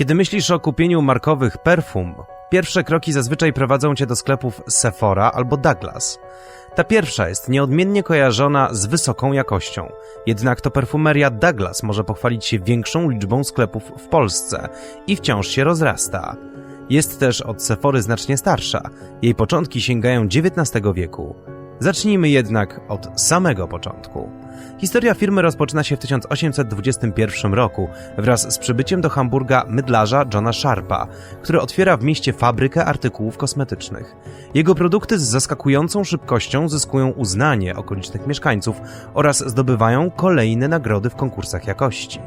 Kiedy myślisz o kupieniu markowych perfum, pierwsze kroki zazwyczaj prowadzą cię do sklepów Sephora albo Douglas. Ta pierwsza jest nieodmiennie kojarzona z wysoką jakością, jednak to perfumeria Douglas może pochwalić się większą liczbą sklepów w Polsce i wciąż się rozrasta. Jest też od Sephory znacznie starsza, jej początki sięgają XIX wieku. Zacznijmy jednak od samego początku. Historia firmy rozpoczyna się w 1821 roku wraz z przybyciem do Hamburga mydlarza Johna Sharpa, który otwiera w mieście fabrykę artykułów kosmetycznych. Jego produkty z zaskakującą szybkością zyskują uznanie okolicznych mieszkańców oraz zdobywają kolejne nagrody w konkursach jakości.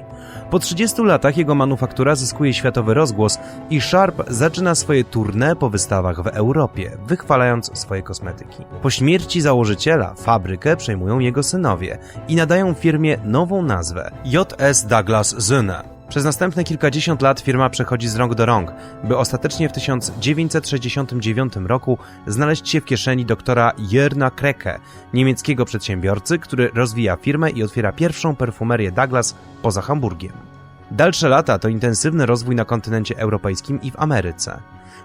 Po 30 latach jego manufaktura zyskuje światowy rozgłos i Sharp zaczyna swoje tournée po wystawach w Europie, wychwalając swoje kosmetyki. Po śmierci założyciela fabrykę przejmują jego synowie i nadają firmie nową nazwę JS Douglas Zune. Przez następne kilkadziesiąt lat firma przechodzi z rąk do rąk, by ostatecznie w 1969 roku znaleźć się w kieszeni doktora Jörna Kreke, niemieckiego przedsiębiorcy, który rozwija firmę i otwiera pierwszą perfumerię Douglas poza Hamburgiem. Dalsze lata to intensywny rozwój na kontynencie europejskim i w Ameryce.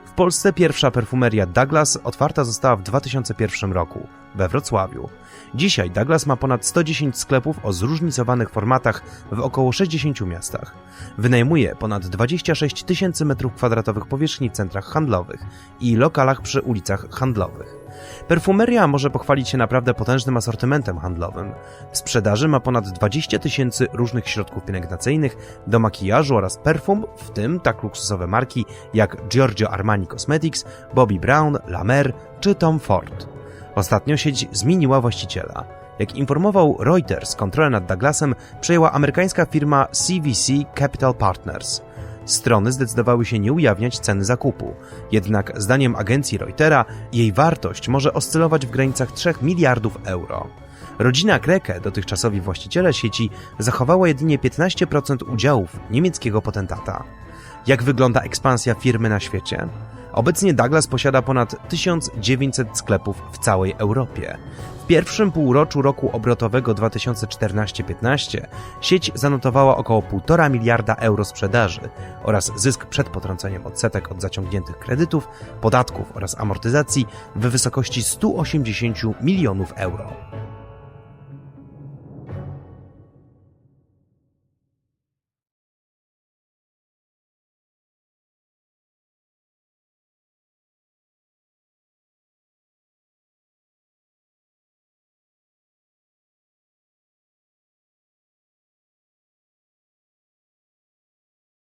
W Polsce pierwsza perfumeria Douglas otwarta została w 2001 roku we Wrocławiu. Dzisiaj Douglas ma ponad 110 sklepów o zróżnicowanych formatach w około 60 miastach. Wynajmuje ponad 26 tysięcy m2 powierzchni w centrach handlowych i lokalach przy ulicach handlowych. Perfumeria może pochwalić się naprawdę potężnym asortymentem handlowym. W sprzedaży ma ponad 20 tysięcy różnych środków pielęgnacyjnych do makijażu oraz perfum, w tym tak luksusowe marki jak Giorgio Armani Cosmetics, Bobbi Brown, La Mer czy Tom Ford. Ostatnio sieć zmieniła właściciela. Jak informował Reuters, kontrolę nad Douglasem przejęła amerykańska firma CVC Capital Partners. Strony zdecydowały się nie ujawniać ceny zakupu, jednak zdaniem agencji Reutera jej wartość może oscylować w granicach 3 miliardów euro. Rodzina Kreke, dotychczasowi właściciele sieci, zachowała jedynie 15% udziałów niemieckiego potentata. Jak wygląda ekspansja firmy na świecie? Obecnie Douglas posiada ponad 1900 sklepów w całej Europie. W pierwszym półroczu roku obrotowego 2014-15 sieć zanotowała około 1,5 miliarda euro sprzedaży oraz zysk przed potrąceniem odsetek od zaciągniętych kredytów, podatków oraz amortyzacji w wysokości 180 milionów euro.